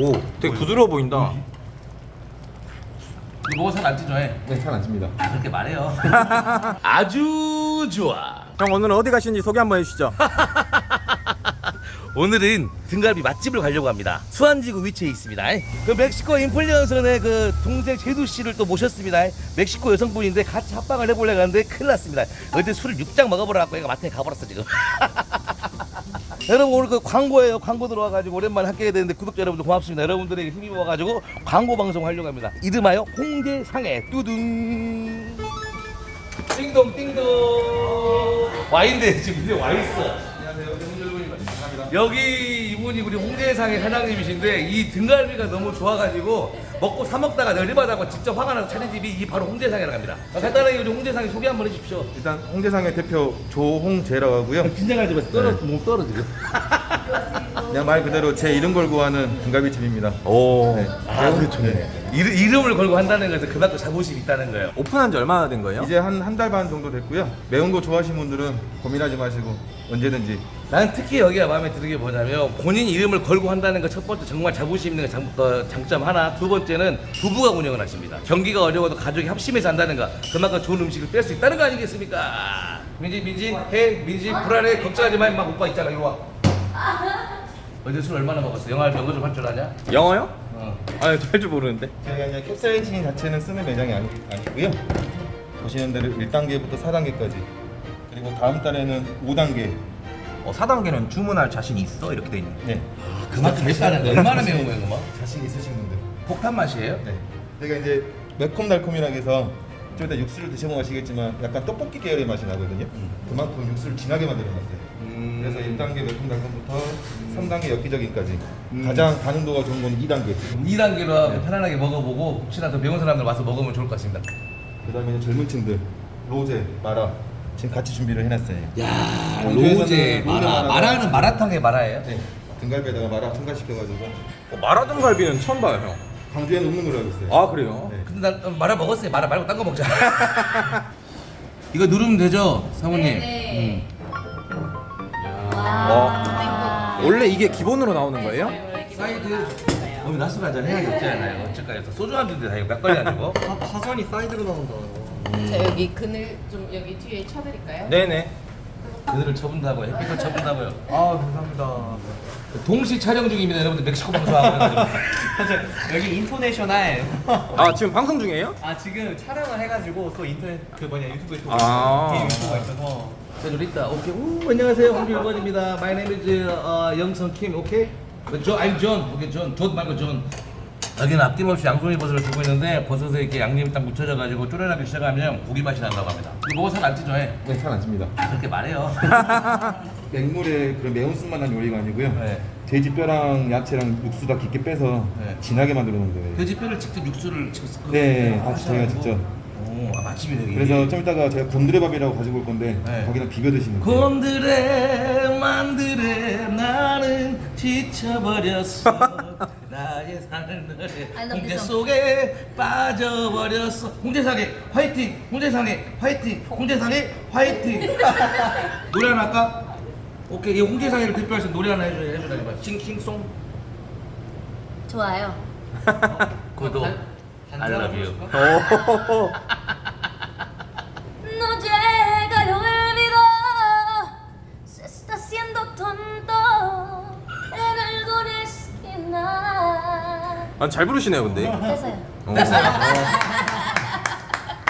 오, 되게 부드러워 보인다. 이거 먹어 살안 찌죠? 해. 네, 잘안 칩니다. 아, 그렇게 말해요. 아주 좋아. 형 오늘은 어디 가시는지 소개 한번 해주시죠. 오늘은 등갈비 맛집을 가려고 합니다. 수안지구 위치에 있습니다. 그 멕시코 인플루언서의 그 동생 제두 씨를 또 모셨습니다. 멕시코 여성분인데 같이 합방을 해보려고 하는데 큰일 났습니다. 어제 술을 6장 먹어보라고 얘가 마트에 가버렸어 지금. 여러분 오늘 그 광고예요. 광고 들어와가지고 오랜만에 함께 되는데 구독자 여러분들 고맙습니다. 여러분들에게 힘이 모아가지고 광고 방송 하려고 합니다. 이름하여 홍제상해 뚜둥. 띵동 띵동. 와인데 지금 이제 와 있어. 여기 이분이 우리 홍제상의 사장님이신데 이 등갈비가 너무 좋아가지고 먹고 사 먹다가 ner리받아고 직접 화가 나서 차린 집이 이 바로 합니다. 아, 간단하게 우리 홍제상의 소개 한번 해주십시오. 일단 홍대상의 대표 조홍재라고 하고요. 긴장하지 마세요. 떨어져 몸 떨어지고. 그냥 말 그대로 제 이름 걸고 하는 등갈비집입니다. 오. 네. 아, 그렇죠. 이름, 이름 을 걸고 한다는 것은 그만큼 자부심이 있다는 거예요. 오픈한 지 얼마나 된 거예요? 이제 한 한 달 반 정도 됐고요. 매운 거 좋아하시는 분들은 고민하지 마시고 언제든지 나는 특히 여기가 마음에 드는 게 뭐냐면 본인 이름을 걸고 한다는 거 첫 번째 정말 자부심 있는 장, 어, 장점 하나 두 번째는 부부가 운영을 하십니다 경기가 어려워도 가족이 합심해서 한다는 거 그만큼 좋은 음식을 뺄 수 있다는 거 아니겠습니까 민지 민지 해 민지 불안해 걱정하지 마 임마 오빠 있잖아 이리 와 어제 술 얼마나 먹었어 영화 영어 좀할 줄 아냐? 영어요? 어. 아니 할줄 모르는데. 저희가 이제 캡사이신 자체는 쓰는 매장이 아니, 아니고요. 보시는 대로 1단계부터 4단계까지 그리고 다음 달에는 5단계 어, 4단계는 주문할 자신 있어 이렇게 돼 있는. 네 그만큼 맵다는 거 얼마나 매운 거예요 그만? 자신 있으신 분들 폭탄 맛이에요? 네 저희가 이제 매콤달콤이라고 해서 좀 이따 육수를 드셔보면 아시겠지만 약간 떡볶이 계열의 맛이 나거든요 그만큼 육수를 진하게 만들어놨어요 음. 그래서 1단계 매콤달콤부터 3단계 엽기적인까지. 가장 반응도가 좋은 건 2단계. 2단계로 편안하게 먹어보고 혹시나 더 매운 사람들 와서 먹으면 좋을 것 같습니다. 그 다음에 젊은 층들. 로제, 마라. 지금 같이 준비를 해놨어요. 야 광주에서는 로제 마라 마라는 마라탕의 마라예요? 네. 등갈비에다가 마라 첨가시켜가지고. 어, 마라 등 갈비는 처음 봐요 형. 광주에는 없는 걸로 알고 있어요. 아 그래요? 네. 근데 난 마라 먹었어요. 마라 말고 딴 거 먹자. 이거 누르면 되죠 사모님? 네네. 어. 원래 이게 기본으로 나오는 거예요? 사이드 오늘 낮술 한잔 해야겠잖아요 어쩔까요 소주 한 잔인데 다 이거 막걸리 아니고 파전이 사이드로 나온다. 자 여기 그늘 좀 여기 뒤에 쳐드릴까요? 네네. 그들을 쳐본다고요 햇빛을 쳐본다고요 아 감사합니다. 동시 촬영 중입니다 여러분들 멕시코 방송하고 여기 인터내셔널. 아 지금 방송 중이에요? 아 지금 촬영을 해가지고 또 인터넷 그 뭐냐 유튜브에 또 아. 개인 유튜브가 있어서. 자, 우리 있다. 오케이. 우, 안녕하세요. 홍주 1번입니다. My name is 어, 영성 킴. 오케이. 저, I'm John. 오케이, John. 존 말고 John. 여기는 아낌없이 양송이 버섯을 주고 있는데 버섯에 이렇게 양념이 딱 묻혀져가지고 쪼려나기 시작하면 고기 맛이 난다고 합니다. 이거 먹어 살안 찌죠? 해. 네, 잘안 칩니다 아, 그렇게 말해요. 맹물에 그런 매운 술만한 요리가 아니고요 네. 돼지 뼈랑 야채랑 육수 다 깊게 빼서 네. 진하게 만들어 놓은 거예요 돼지뼈를 직접 육수를 직접 그- 네, 아, 저희가. 직접. 오, 아, 맛집이네. 그래서 좀 이따가 제가 곤드레밥이라고 가지고 올 건데 네. 거기다 비벼 드시면 돼요 곤드레 만드레 나는 지쳐버렸어 나의 I love 홍제 this song. 속에 빠져버렸어. 홍제상에 화이팅! 홍제상에 화이팅! 홍제상에 화이팅! 노래 하나 할까? 오케이. 이 홍제상에를 대표할 수 있는 노래 하나 해줘 해줘라 이봐. 싱싱송. 좋아요. 구독. I love you. 오. 아, 잘 부르시네요 근데. 됐어요. 어.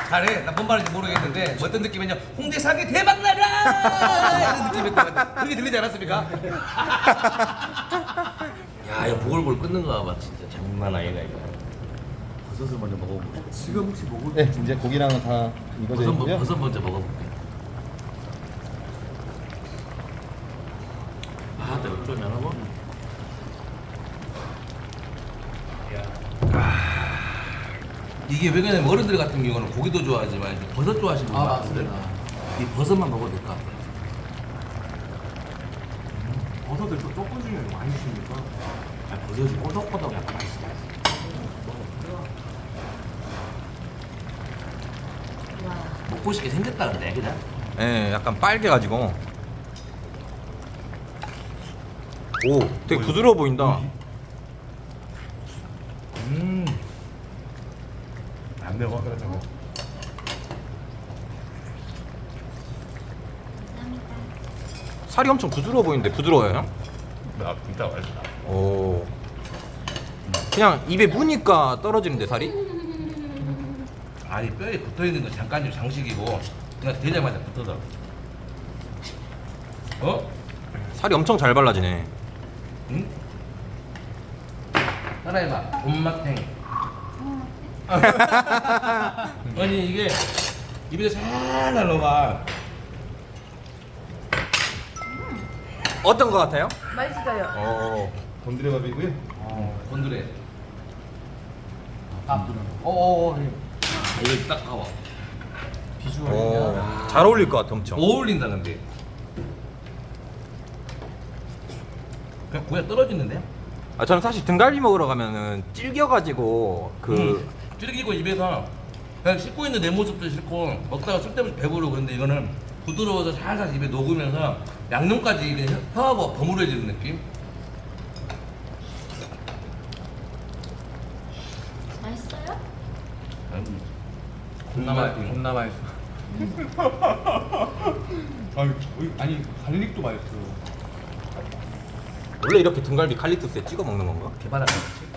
잘해. 나뭔 말인지 모르겠는데 뭐 어떤 느낌이냐? 홍대상에 대박 나라 이런 느낌이었다. 그게 들리지 않았습니까? 야, 이거 보글보글 끓는 거 봐봐. 진짜 장난 아니다 이거. 버섯을 먼저 먹어볼게. 지금 혹시 먹을 네 이제 고기랑은 다 익어져 버섯, 먼- 있고요 버섯 먼저 먹어볼게. 아, 내가 좀 하나 이게 왜 그러냐면 어른들 같은 경우는 고기도 좋아하지만 이제 버섯 좋아하시는 분들 아, 많거든. 맞습니다. 이 버섯만 먹어도 될 것 같아. 버섯을 또 조금 중에 많이 주십니까? 아, 버섯이 꼬덕꼬덕 약간 맛있어. 와. 먹고 싶게 생겼다 근데 그냥. 예, 약간 빨개가지고. 오, 되게 부드러워 보인다. 안 매워 그렇죠. 살이 엄청 부드러워 보이는데 부드러워요 형? 나 진짜 맛있다. 오. 그냥 입에 무니까 떨어지는데 살이? 아니 뼈에 붙어 있는 건 잠깐 좀 장식이고 그냥 되자마자 붙어서. 어? 살이 엄청 잘 발라지네. 응? 하나의 맛, 본맛탱이. 아니 이게 입에 살살 녹아. 어떤 거 같아요? 맛있어요. 어. 곤드레밥이고요. 건드레. 아, 어어 아, 이거 딱 봐봐. 비주얼이 어. 잘 어울릴 것 같아 엄청. 어울린다 근데. 그냥 고야 떨어지는데? 아 저는 사실 등갈비 먹으러 가면은 질겨가지고 그 음, 찌르기고 입에서 그냥 씹고 있는 내 모습도 싫고 먹다가 쓸데없이 배부르고 근데 이거는 부드러워서 살살 입에 녹으면서 양념까지 그냥 혀하고 버무려지는 느낌? 맛있어요? 음. 겁나 맛 겁나 맛있어. 아니, 어이, 아니 갈릭도 맛있어. 원래 이렇게 등갈비 칼리토스에 찍어 먹는 건가? 개발한 거지.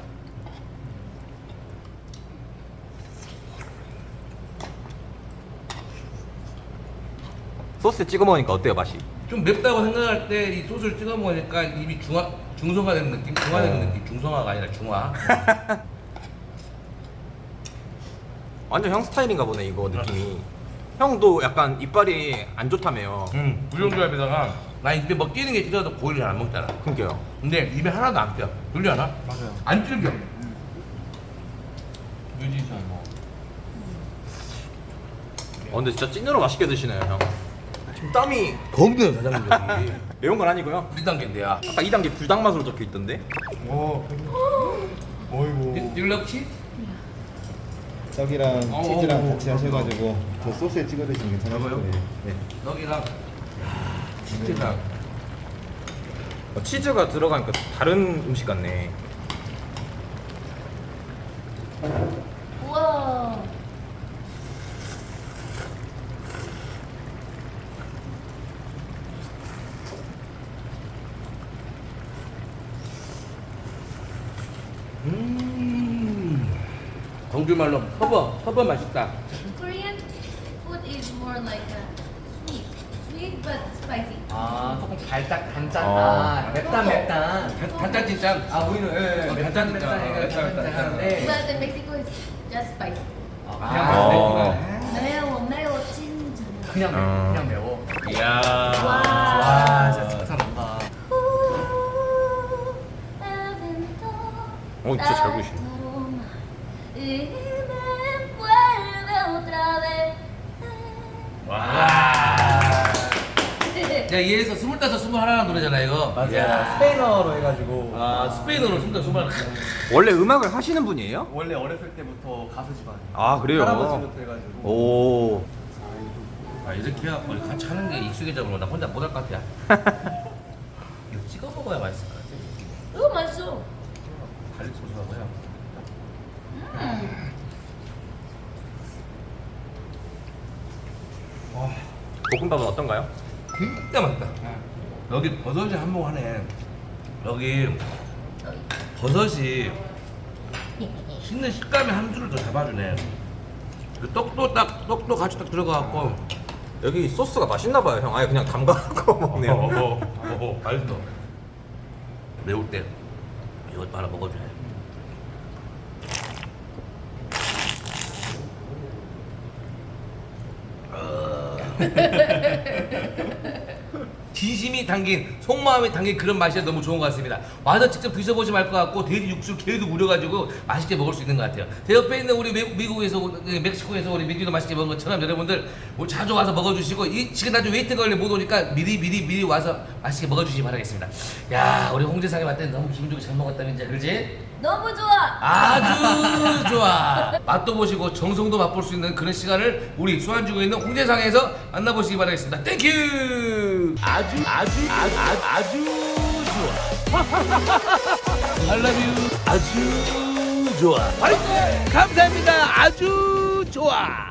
소스에 찍어 먹으니까 어때요 맛이? 좀 맵다고 생각할 때 이 소스를 찍어 먹으니까 입이 중화 중성화되는 느낌? 중화되는 어. 느낌? 중성화가 아니라 중화. 완전 형 스타일인가 보네 이거 느낌이. 형도 약간 이빨이 안 좋다며요. 음, 부정조합에다가 나 입에 뭐 끼는 게 찔려도 고기를 잘 안 먹잖아. 그러니까요. 근데 입에 하나도 안 껴. 그러지 않아? 맞아요. 안 질겨. 뮤지션 뭐. 어, 근데 진짜 찐으로 맛있게 드시네요 형. 지금 땀이 겁나요 사장님 여기. 매운 건 아니고요. 1단계인데야. 아까 2단계 불닭 맛으로 적혀 있던데. 오. 어이구. 딜럭치? 떡이랑 어, 치즈랑 어, 같이 어, 하셔가지고 저 소스에 찍어 드시면 괜찮으실 이거요? 거예요. 네. 여기랑 치즈랑 어, 치즈가 들어가니까 다른 음식 같네. 우와. 음. 광주말로 허버 허버 맛있다. Korean food is more like a sweet, sweet but spicy. 아 조금 달짝 단짠. 어. 아 맵단 맵단. 단- 단짠찐짠. 아 우리는 예, 어, 예, 맵단. 맵단 어, 해가지고 맵단 맵단 하는데. But in Mexico it's just spicy. 아, 어. 매워, 매워, 진짜. 그냥 매워. 어. 그냥 매워. 이야. 와. 와 진짜 난다. 어, 진짜 잘 보이시네. 야 얘에서 스물다섯 스물하나 노래잖아 이거. 맞아요. 이야. 스페인어로 해가지고. 아 스페인어로 스물다섯 스물하나. 원래 음악을 하시는 분이에요? 원래 어렸을 때부터 가수 집안. 아 그래요? 할아버지부터 해가지고. 오. 아 이렇게 해야 우리 같이 하는 게 익숙해져 버려. 나 혼자 못 할 것 같아. 이거 찍어 먹어야 맛있을 것 같아. 이거 맛있어. 갈릭 소스하고요. 볶음밥은 어떤가요? 진짜 맛있다. 여기 버섯이 한몫하네. 여기 버섯이 씹는 식감의 한 줄을 더 잡아주네. 그리고 떡도 딱 떡도 같이 딱 들어가갖고. 여기 소스가 맛있나 봐요 형. 아예 그냥 담가갖고 먹네요. 어, 어, 맛있어. 매울 때 이것도 하나 먹어줘야 돼. 어. 진심이 담긴 속마음이 담긴 그런 맛이 너무 좋은 것 같습니다. 와서 직접 드셔보지 말것 같고 돼지 육수 게도 우려가지고 맛있게 먹을 수 있는 것 같아요. 제 옆에 있는 우리 미, 미국에서 멕시코에서 우리 미기도 맛있게 먹은 것처럼 여러분들 뭐 자주 와서 먹어주시고 이 지금 나중에 웨이팅 걸려 못 오니까 미리 미리 미리 와서 맛있게 먹어주시기 바라겠습니다. 야 우리 홍재상이 때 너무 기분 좋게 잘 먹었다면 이제 그렇지? 너무 좋아. 아주 좋아. 맛도 보시고 정성도 맛볼 수 있는 그런 시간을 우리 수완주고 있는 홍대상에서 만나보시기 바라겠습니다. 땡큐. 아주 아주 아주 아주, 아주 좋아. I love you. 아주 좋아. 감사합니다. 아주 좋아.